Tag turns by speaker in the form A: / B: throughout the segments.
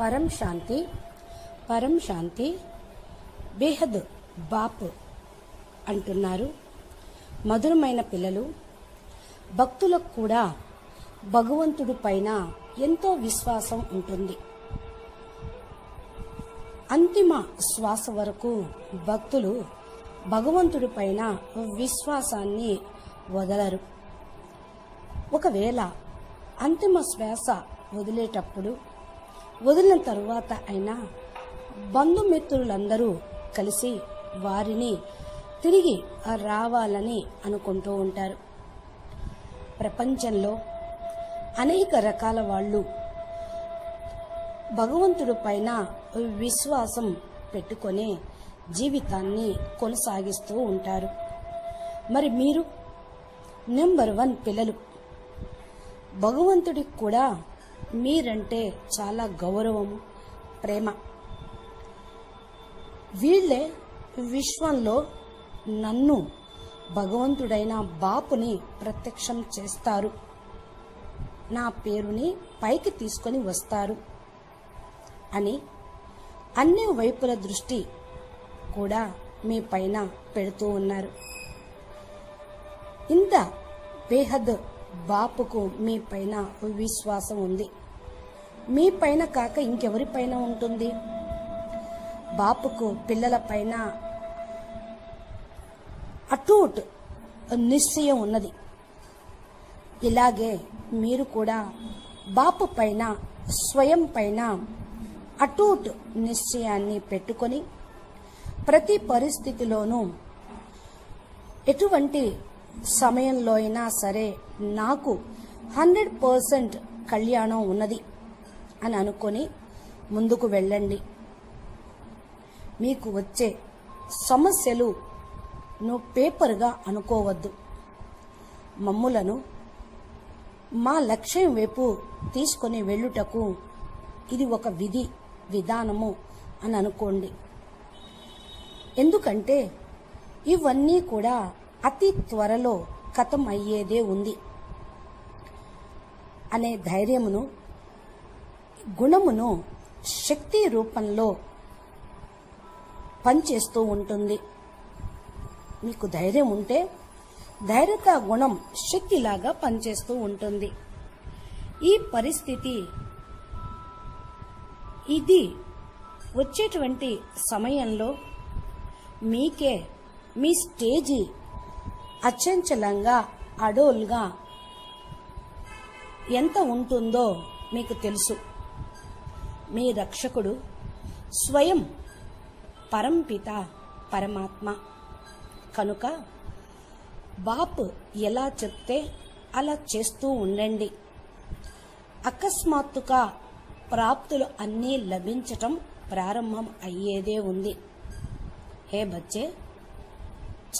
A: పరం శాంతి పరం శాంతి బేహద్ బాప్ అంటున్నారు. మధురమైన పిల్లలు భక్తులకు కూడా భగవంతుడి పైన ఎంతో విశ్వాసం ఉంటుంది. అంతిమ శ్వాస వరకు భక్తులు భగవంతుడి పైన విశ్వాసాన్ని వదలరు. ఒకవేళ అంతిమ శ్వాస వదిలేటప్పుడు వదిలిన తరువాత అయినా బంధుమిత్రులందరూ కలిసి వారిని తిరిగి రావాలని అనుకుంటూ ఉంటారు. ప్రపంచంలో అనేక రకాల వాళ్ళు భగవంతుడి పైన విశ్వాసం పెట్టుకొని జీవితాన్ని కొనసాగిస్తూ ఉంటారు. మరి మీరు నెంబర్ వన్ పిల్లలు. భగవంతుడికి కూడా మీరంటే చాలా గౌరవము ప్రేమ. వీళ్ళే విశ్వంలో నన్ను భగవంతుడైన బాపుని ప్రత్యక్షం చేస్తారు. నా పేరుని పైకి తీసుకొని వస్తారు అని అన్ని వైపుల దృష్టి కూడా మీ పైన పెడుతూ ఉన్నారు. ఇంత బేహద్ బాపుకు మీ పైన విశ్వాసం ఉంది. మీ పైన కాక ఇంకెవరి పైన ఉంటుంది? బాపుకు పిల్లల పైన అటూట్ నిశ్చయం ఉన్నది. ఇలాగే మీరు కూడా బాపు పైన స్వయం పైన అటూట్ నిశ్చయాన్ని పెట్టుకొని ప్రతి పరిస్థితిలోనూ ఎటువంటి సమయంలో అయినా సరే నాకు హండ్రెడ్ పర్సెంట్ కళ్యాణం ఉన్నది అని అనుకొని ముందుకు వెళ్ళండి. మీకు వచ్చే సమస్యలు నువ్వు పేపర్గా అనుకోవద్దు. మమ్ములను మా లక్ష్యం వైపు తీసుకొని వెళ్ళుటకు ఇది ఒక విధి విధానము అని అనుకోండి. ఎందుకంటే ఇవన్నీ కూడా అతి త్వరలో కథం అయ్యేదే ఉంది అనే ధైర్యమును గుణమును శక్తి రూపంలో పనిచేస్తూ ఉంటుంది. మీకు ధైర్యం ఉంటే ధైర్యత గుణం శక్తిలాగా పనిచేస్తూ ఉంటుంది. ఈ పరిస్థితి ఇది వచ్చేటువంటి సమయంలో మీకే మీ స్టేజీ అచంచలంగా అడోల్గా ఎంత ఉంటుందో మీకు తెలుసు. మీ రక్షకుడు స్వయం పరంపిత పరమాత్మ. కనుక బాప్ ఎలా చెప్తే అలా చేస్తూ ఉండండి. అకస్మాత్తుగా ప్రాప్తులు అన్నీ లభించటం ప్రారంభం అయ్యేదే ఉంది. హే బచ్చే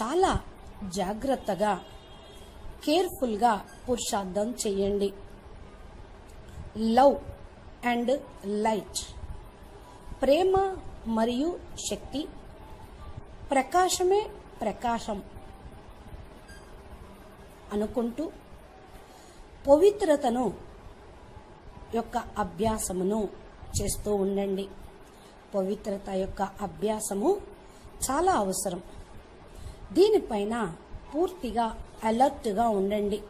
A: చాలా జాగ్రత్తగా కేర్ఫుల్గా పురుషార్థం చేయండి. Love and light. ప్రేమ మరియు శక్తి. ప్రకాశమే ప్రకాశం అనుకుంటూ పవిత్రతను యొక్క అభ్యాసమును చేస్తూ ఉండండి. పవిత్రత యొక్క అభ్యాసము చాలా అవసరం. దీనిపైన పూర్తిగా అలర్ట్గా ఉండండి.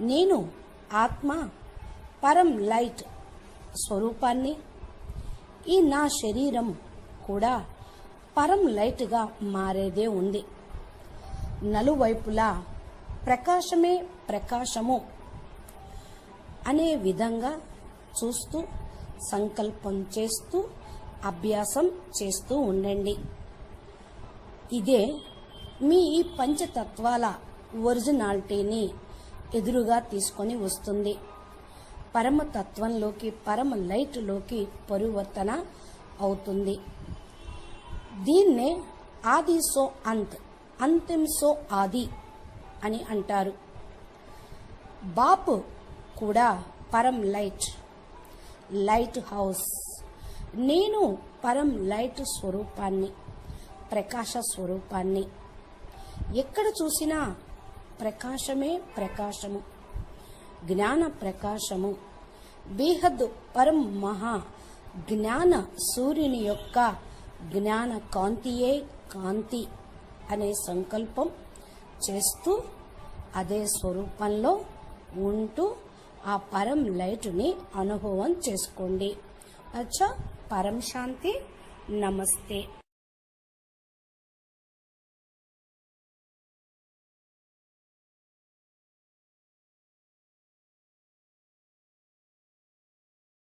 A: నేను ఆత్మ పరం లైట్ స్వరూపాన్ని ఈ నా శరీరం కూడా పరం లైట్గా మారేదే ఉంది. నలువైపులా ప్రకాశమే ప్రకాశము అనే విధంగా చూస్తూ సంకల్పం చేస్తూ అభ్యాసం చేస్తూ ఉండండి. ఇదే మీ ఈ పంచతత్వాల ఒరిజినాలిటీని ఎదురుగా తీసుకొని వస్తుంది. పరమతత్వంలోకి పరమ లైట్లోకి పరివర్తన అవుతుంది. దీన్నే ఆది సో అంత్ అంతిం సో ఆది అని అంటారు. బాపు కూడా పరం లైట్ లైట్ హౌస్. నేను పరం లైట్ స్వరూపాన్ని ప్రకాశ స్వరూపాన్ని. ఎక్కడ చూసినా ప్రకాశమే ప్రకాశము జ్ఞాన ప్రకాశము. బీహద్ పరం మహా జ్ఞాన సూర్యుని యొక్క జ్ఞాన కాంతియే కాంతి అనే సంకల్పం చేస్తూ అదే స్వరూపంలో ఉంటూ ఆ పరం లైట్ని అనుభవం చేసుకోండి. అచ్చా పరం శాంతి నమస్తే.